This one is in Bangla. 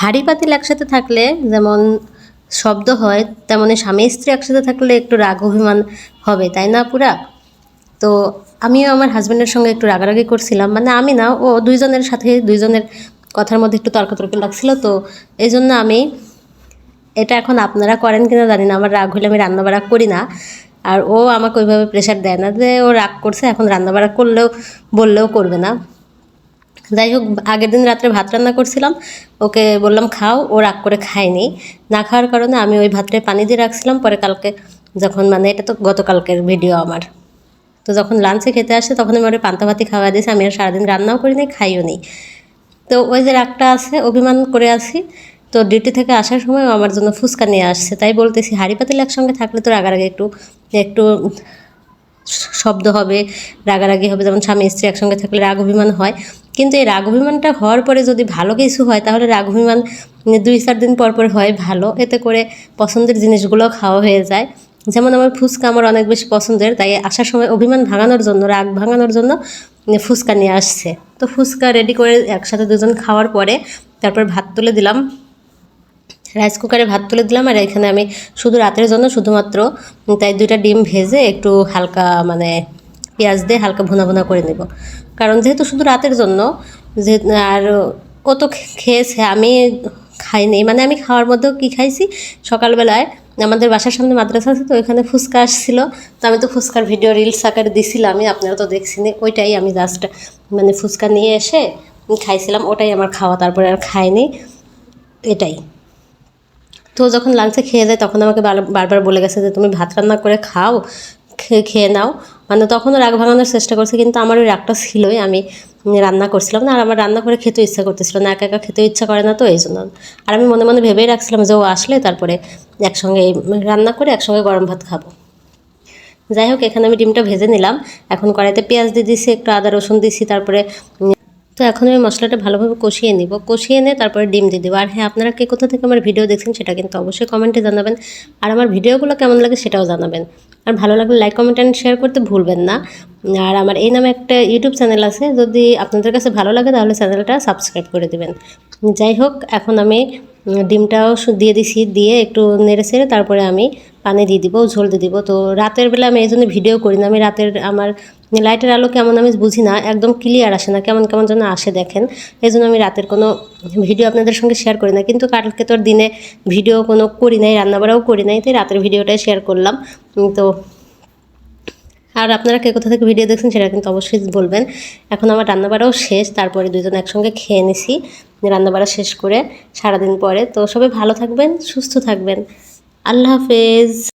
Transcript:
হাঁড়ি পাতিল একসাথে থাকলে যেমন শব্দ হয়, তেমনি স্বামী স্ত্রী একসাথে থাকলে একটু রাগ অভিমান হবে, তাই না পুরা? তো আমিও আমার হাজব্যান্ডের সঙ্গে একটু রাগারাগি করছিলাম মানে আমি না, ও দুইজনের সাথে, দুইজনের কথার মধ্যে একটু তর্কাতর্কি লাগছিল, তো এই জন্য আমি এটা এখন আপনারা করেন কিনা জানি না, আমার রাগ হলে আমি রান্নাবাড়া করি না। আর ও আমাকে ওইভাবে প্রেশার দেয় না যে ও রাগ করছে, এখন রান্নাবাড়া করলেও, বললেও করবে না। যাই হোক, আগের দিন রাত্রে ভাত রান্না করছিলাম। ওকে বললাম, খাও। ও রাগ করে খায়নি। না খাওয়ার কারণে আমি ওই ভাতটায় পানি দিয়ে রাখছিলাম। পরে কালকে যখন মানে এটা তো গতকালকের ভিডিও আমার। তো যখন লাঞ্চে খেতে আসে, তখন আমি ওরা পান্তা ভাতি খাওয়া দিয়েছি। আমি আর সারাদিন রান্নাও করি নাই, খাইও নি। তো ওই যে রাগটা আছে, অভিমান করে আছি। তো ডিউটি থেকে আসার সময় আমার জন্য ফুচকা নিয়ে আসছে। তাই বলতেছি, হাঁড়ি পাতিল একসঙ্গে থাকলে তো রাগারাগি একটু একটু শব্দ হবে, রাগারাগি হবে। যেমন স্বামী স্ত্রী একসঙ্গে থাকলে রাগ অভিমান হয়। কিন্তু এই রাগ অভিমানটা হওয়ার পরে যদি ভালো কিছু হয়, তাহলে রাগ অভিমান দুই চার দিন পর পর হয় ভালো। এতে করে পছন্দের জিনিসগুলো খাওয়া হয়ে যায়। যেমন আমার ফুচকা আমার অনেক বেশি পছন্দের, তাই আসার সময় অভিমান ভাঙানোর জন্য, রাগ ভাঙানোর জন্য ফুচকা নিয়ে আসছে। তো ফুচকা রেডি করে একসাথে দুজন খাওয়ার পরে তারপর ভাত তুলে দিলাম। রাইস কুকারে ভাত তুলে দিলাম আর এখানে আমি শুধু রাতের জন্য শুধুমাত্র, তাই দুইটা ডিম ভেজে একটু হালকা মানে পেঁয়াজ দিয়ে হালকা ভুনা ভুনা করে নেব। কারণ যেহেতু শুধু রাতের জন্য যে আর ও তো খেয়েছে, আমি খাইনি মানে আমি খাওয়ার মধ্যেও কী খাইছি? সকালবেলায় আমাদের বাসার সামনে মাদ্রাসা আছে তো ওখানে ফুচকা আসছিল। তো আমি তো ফুচকার ভিডিও রিলস আকারে দিছিলাম, আমি আপনারা তো দেখছিনি ওইটাই আমি জাস্ট মানে ফুচকা নিয়ে এসে খাইছিলাম, ওটাই আমার খাওয়া, তারপরে আর খাইনি, এটাই। তো যখন লাঞ্চে খেয়ে যায়, তখন আমাকে বার- বারবার বলে গেছে যে, তুমি ভাত রান্না করে খাও খেয়ে নাও। মানে তখনও রাগ ভাঙানোর চেষ্টা করছে, কিন্তু আমার ওই রাগটা ছিলই। আমি রান্না করছিলাম না, আর আমার রান্না করে খেতে ইচ্ছা করতেছিল না, একা একা খেতে ইচ্ছা করে না তো, এই জন্য। আর আমি মনে মনে ভেবেই রাখছিলাম যে ও আসলে তারপরে একসঙ্গে রান্না করে একসঙ্গে গরম ভাত খাব। যাই হোক, এখানে আমি ডিমটা ভেজে নিলাম। এখন কড়াইতে পেঁয়াজ দিয়ে দিছি একটু আদা, রসুন দিছি তারপরে তো এখন আমি মশলাটা ভালোভাবে কষিয়ে নিব। কষিয়ে নিয়ে তারপরে ডিম দিয়ে দেবো। আর হ্যাঁ আপনারা কে কোথা থেকে আমার ভিডিও দেখছেন সেটা কিন্তু অবশ্যই কমেন্টে জানাবেন। আর আমার ভিডিওগুলো কেমন লাগে সেটাও জানাবেন। আর ভালো লাগলে লাইক কমেন্ট অ্যান্ড শেয়ার করতে ভুলবেন না। আর আমার এই নামে একটা ইউটিউব চ্যানেল আছে, যদি আপনাদের কাছে ভালো লাগে তাহলে চ্যানেলটা সাবস্ক্রাইব করে দেবেন। যাই হোক, এখন আমি ডিমটাও দিয়ে দিছি, দিয়ে একটু নেড়ে ছেড়ে তারপরে আমি পানি দিয়ে দিব, ঝোল দিয়ে দিব। তো রাতের বেলা আমি এই জন্য ভিডিও করি না। আমি রাতের আমার লাইটের আলো কেমন আমি বুঝি না, একদম ক্লিয়ার আসে না, কেমন কেমন যেন আসে দেখেন। এই জন্য আমি রাতের কোনো ভিডিও আপনাদের সঙ্গে শেয়ার করি না। কিন্তু কালকে তোর দিনে ভিডিও কোনো করি নাই, রান্নাবাড়াও করি নাই, তাই রাতের ভিডিওটাই শেয়ার করলাম। তো আর আপনারা কে কোথা থেকে ভিডিও দেখছেন সেটা কিন্তু অবশ্যই বলবেন। এখন আমার রান্নাবাড়াও শেষ, তারপরে দুজন একসঙ্গে খেয়ে নিছি। রান্নাবাড়া শেষ করে সারাদিন পরে। তো সবাই ভালো থাকবেন, সুস্থ থাকবেন। আল্লাহ হাফেজ।